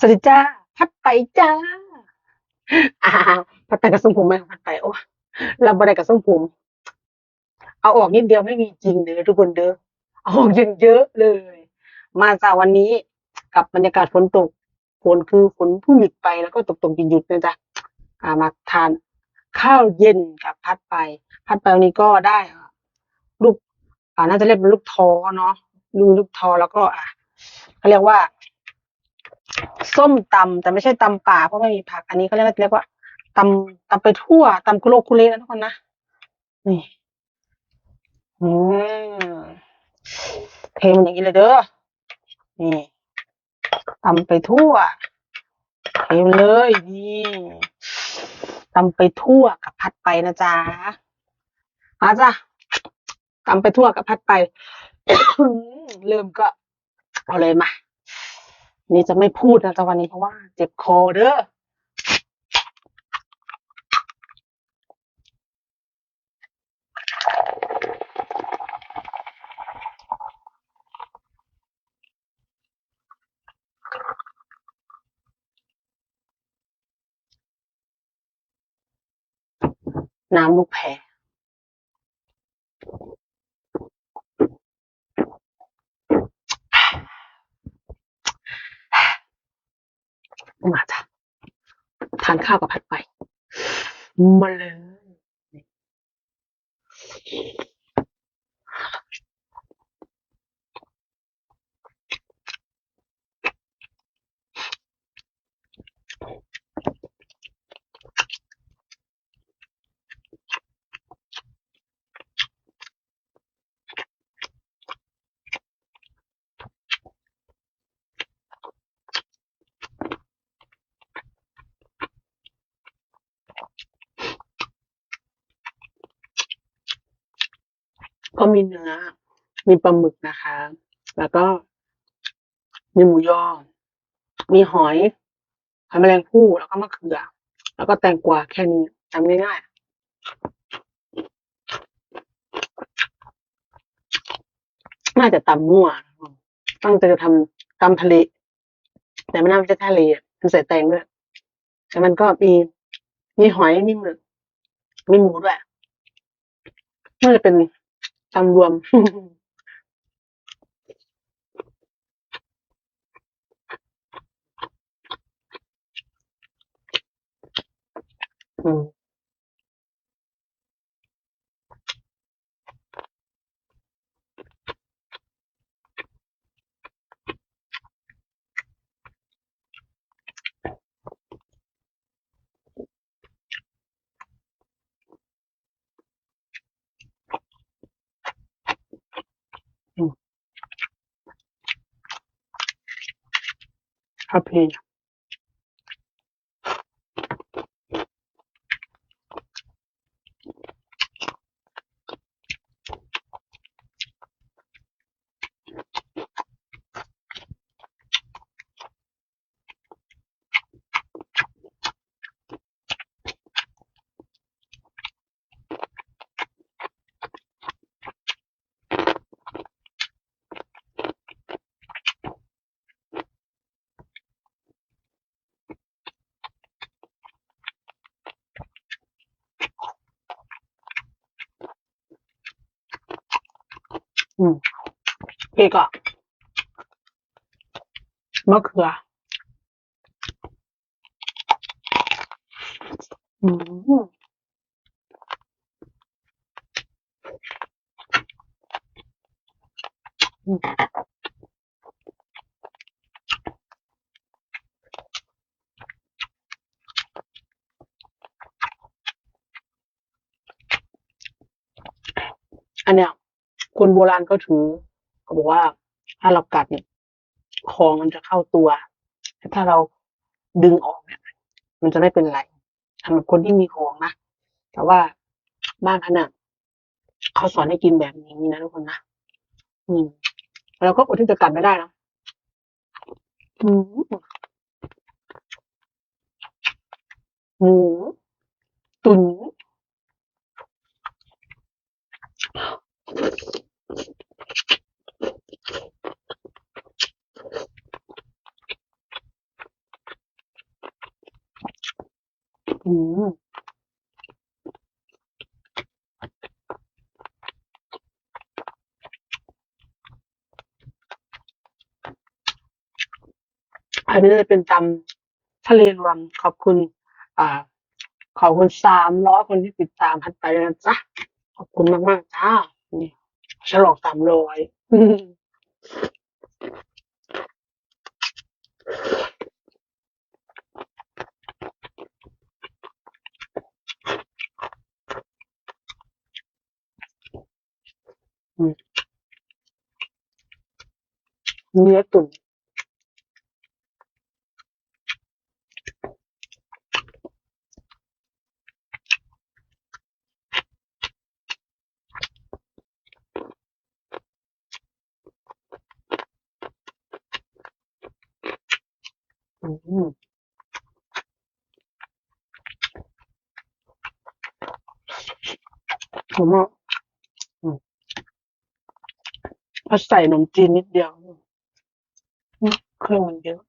สวัสดีจ้า พัดไปจ้าอ่าพัดไปกับทรงผมไหมพัดไปโอ้เราบ่ได้กับทรงผม เอาออกนิดเดียวไม่มีจริงเด้อทุกคนเด้อเอาออกเยอะๆเลย มาจากวันนี้กับบรรยากาศฝนตกฝนคือฝนเพิ่งหยุดไปแล้วก็ตกตกหยุดหยุดนะจ๊ะอ่ามาทาน ข้าวเย็นกับพัดไป พัดไปวันนี้ก็ได้ลูกอ่าน่าจะเรียกเป็นลูกท้อเนาะลูกลูกท้อแล้วก็ อะเขาเรียกว่า ส้มตำแต่ไม่ใช่ตำป่าเพราะไม่มีผัก อันนี้เขาเรียกเรียกว่าตำตำไปทั่วตำกุโลกุเลนะทุกคนนะนี่อืมเทมันอย่างนี้เลยเด้อนี่ตำไปทั่วเทมเลยนี่ตำไปทั่วกับพัดไปนะจ๊ะมาจ้ะตำไปทั่วกับพัดไป เริ่มก็เอาเลยมา นี่จะไม่พูดนะจ๊ะวันนี้เพราะว่า เจ็บคอเด้อน้ำลูกแพรมาจ้ะ ทานข้าวกับพัดไปมาเลย ก็มีเนื้อ มีปลาหมึกนะคะ แล้วก็มีหมูยอ มีหอยหอยแมลงภู่แล้วก็มะเขือ แล้วก็แตงกวาแค่นี้ทำง่ายๆน่าจะตำมั่วตั้งใจจะทำตำทะเล แต่ไม่น่าจะทะเลอะมันใส่แตงด้วยแต่มันก็มีมีหอยมีหมึกมีหมูด้วยน่าจะเป็น ตำร ค รับพี่อืมพี่ก็มะเขื คนโบราณก็ถือเขาบอกว่าถ้าเรากัดเนี่ยของมันจะเข้าตัวแต่ถ้าเราดึงออกเนี่ย มันจะไม่เป็นไรสำหรับคนที่มีของนะแต่ว่าบ้านขนี่ยเขาสอนให้กินแบบนี้นะทุกคนนะอืมเราก็อดที่จะกัดไม่ได้นะอืมหมูตุ๋น อืมอันนี้เลยเป็นตำทะเลรวมขอบคุณ อ่า ขอบคุณสามร้อยคนที่ติดตามพัดไปนะจ๊ะ ขอบคุณมาก ๆ จ้านี่ฉลองสามร้อย Нету. ันื้อตุ๋นอืมผมว่าพอใส่ขนมจีนนิดเดียวเครื่องมันเยอะ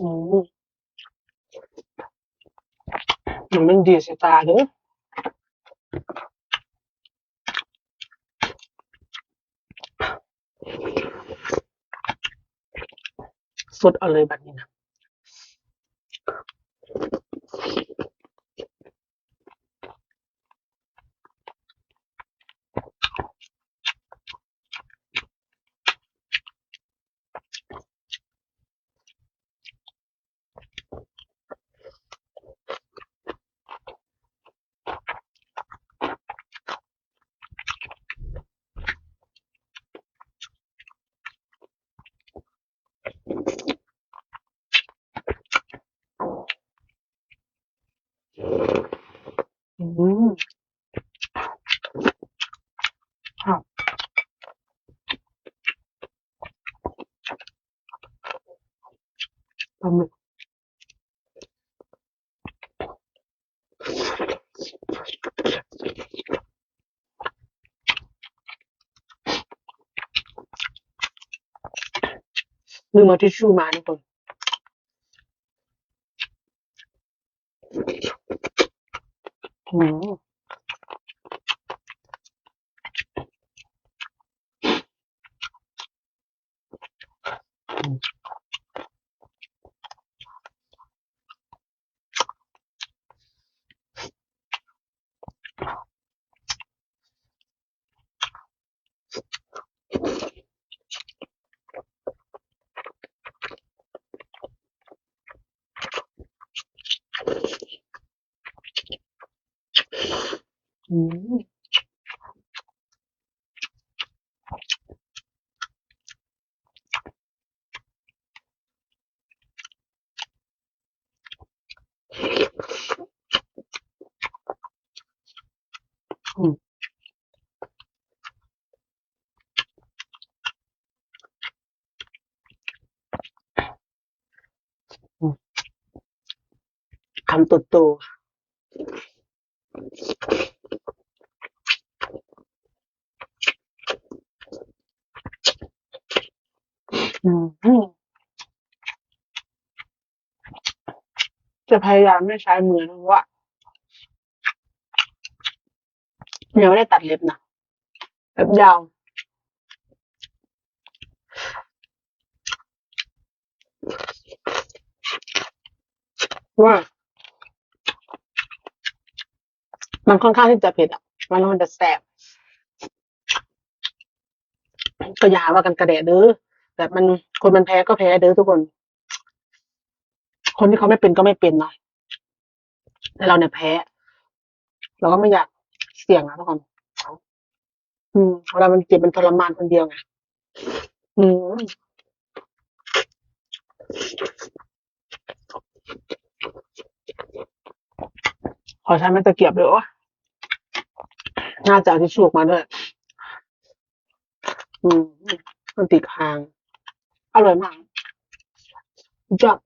อืม มันดีสายตาเด้อสดเอาเลยแบบนี้นะ ลืมเอาทิชชู่มาทุกคนอืม อืมอืมอืมคำโตๆอืม จะพยายามไม่ใช้มือนะเพราะว่ายังไม่ได้ตัดเล็บนะเล็บยาวว่ามันค่อนข้างที่จะเผ็ดอะ มันมันจะแสบก็อย่าว่ากันกระแดะเด้อ แต่มันคนมันแพ้ก็แพ้เด้อทุกคน คนที่เขาไม่เป็นก็ไม่เป็นเนาะแต่เราเนี่ยแพ้ เราก็ไม่อยากเสี่ยงนะทุกคนอืมเวลามันเจ็บมันทรมานคนเดียวไงอืมขอใช้ไม้ตะเกียบเลยโอ้น่าจะเอาทิชชู่ออกมาด้วย อืมมันติดคาง อร่อยมาจับ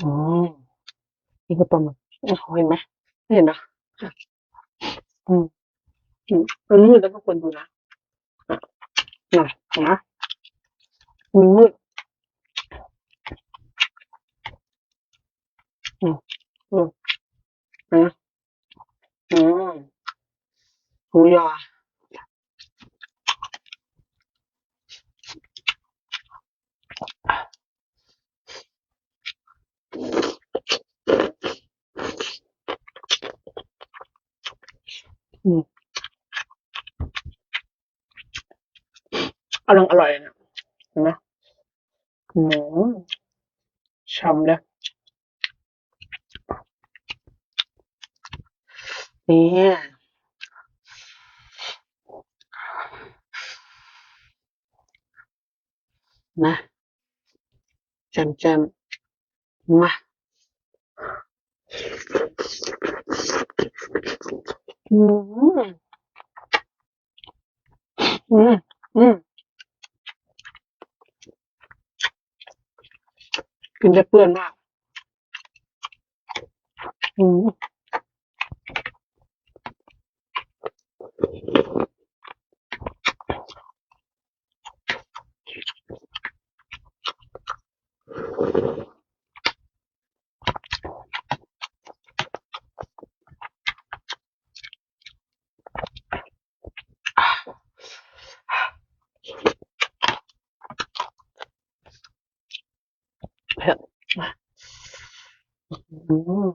อืมอีกคือปลาหมึกเห็นไหมเห็นนะอืมอืมมืดแล้วก็ควรดูนะอะนะนะมันมืดอืม อืมอืมอืมหมูยออืมอร่อยอร่อยนะนไหมอืมช่ำเลย นี่นะจมแจมมาอืมอืมอืมกินได้เปื้อนมากอืม เผ็ดอืม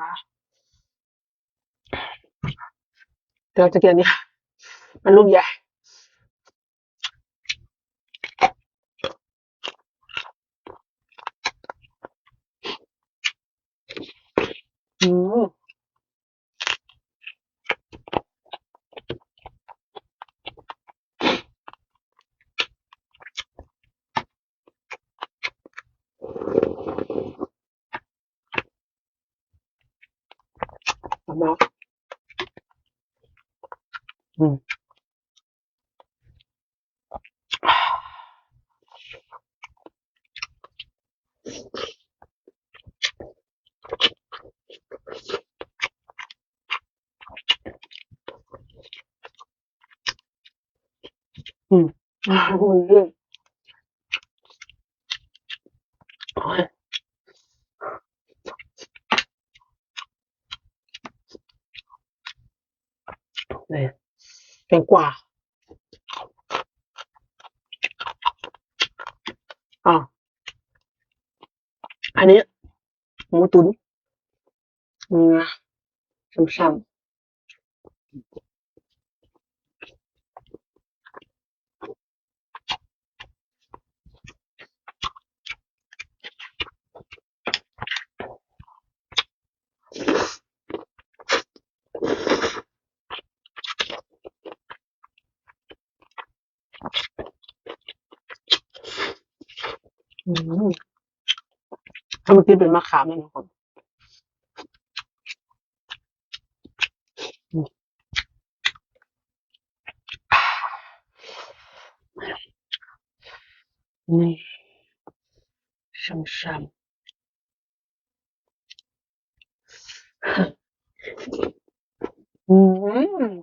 นะเดี๋ยวจะเกี่ยนนี้ มันลูกใหญ่อืมเอามาอืม อืมอ่าโอ้ยโอ้ยนี่แตงกวาอ่าอันนี้หมูตุ๋นเนื้อช่ำๆอืม ถ้าเมื่อกี้เป็นมะขามนะทุกคนอืมนี่ช่ำๆอืม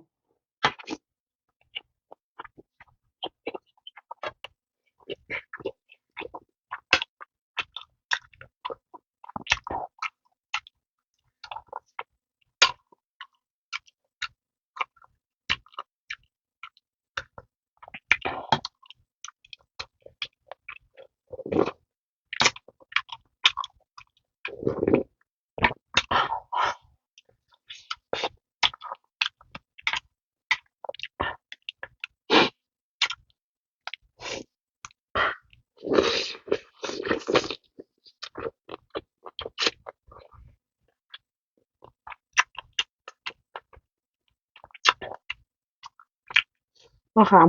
ม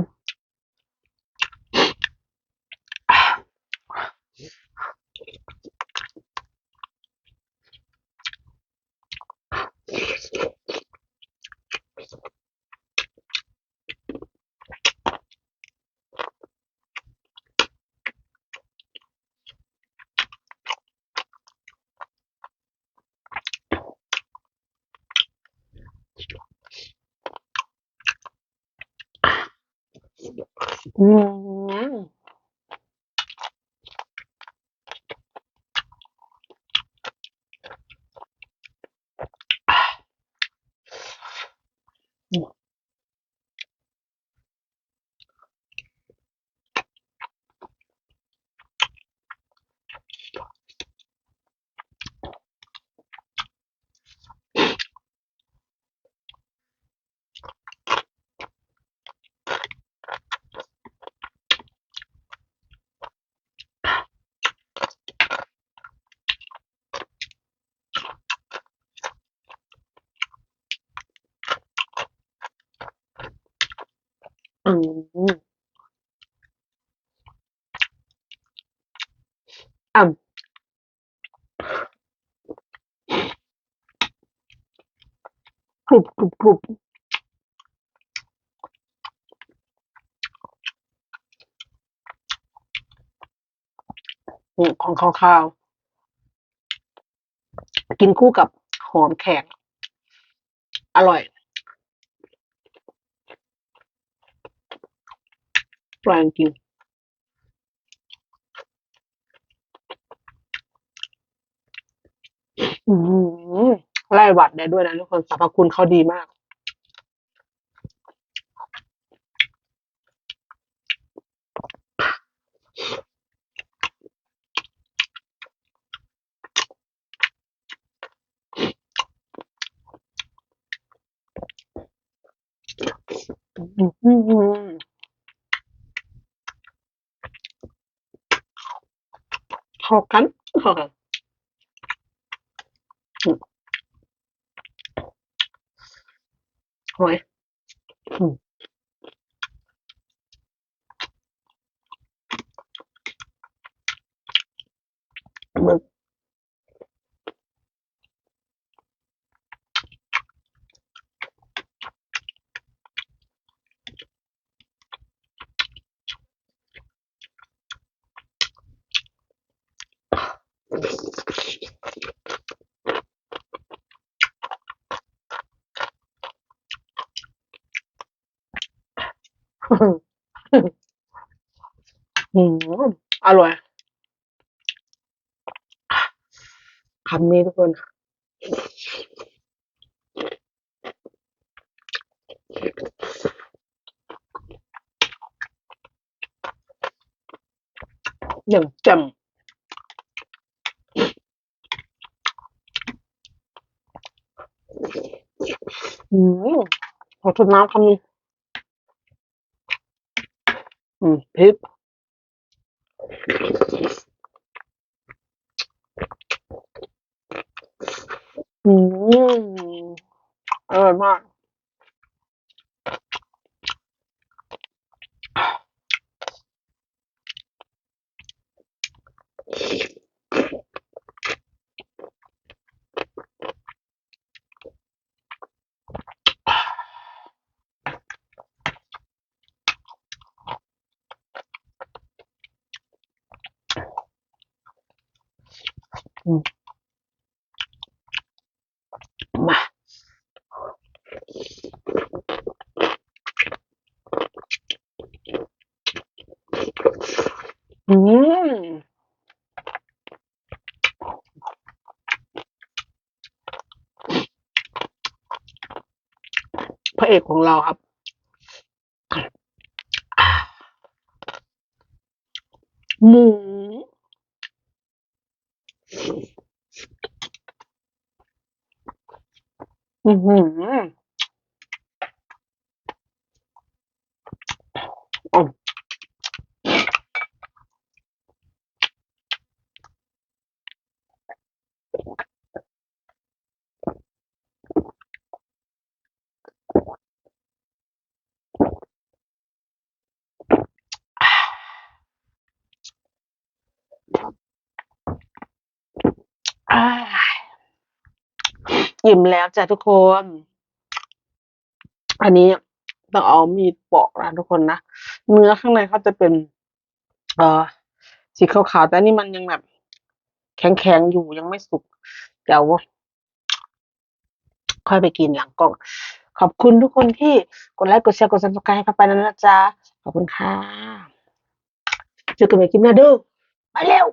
nhá อืมอืมอ่ำกรุบกรุบกรุบอืมของข้าวๆกินคู่กับหอมแขก อร่อย อร่อยจริงไล่หวัดได้ด้วยนะทุกคนสรรพคุณเขาดีมากอืม ข้ากันเข้า อืมออร่อยคำนี้ทุกคน อย่างจ่ม อืมขอทดน้ำคำนี้อืมพริกอืมอร่อยมาก อืมมา อืมพระ เอกของเราครับ หมู อือหือ อ่าอิ่มแล้วจ้ะทุกคน อันนี้ต้องเอามีดปอกนะทุกคนนะ เนื้อข้างในเขาจะเป็น เอ่อ สีขาวๆ แต่นี่มันยังแบบ แข็งๆ อยู่ยังไม่สุก เดี๋ยวค่อยไปกินหลังกล้อง ขอบคุณทุกคนที่กดไลค์กดแชร์กด Subscribe ให้เข้าไปแล้วนะจ๊ะ ขอบคุณค่ะเจอกันใหม่คลิปหน้าเด้อไปเร็ว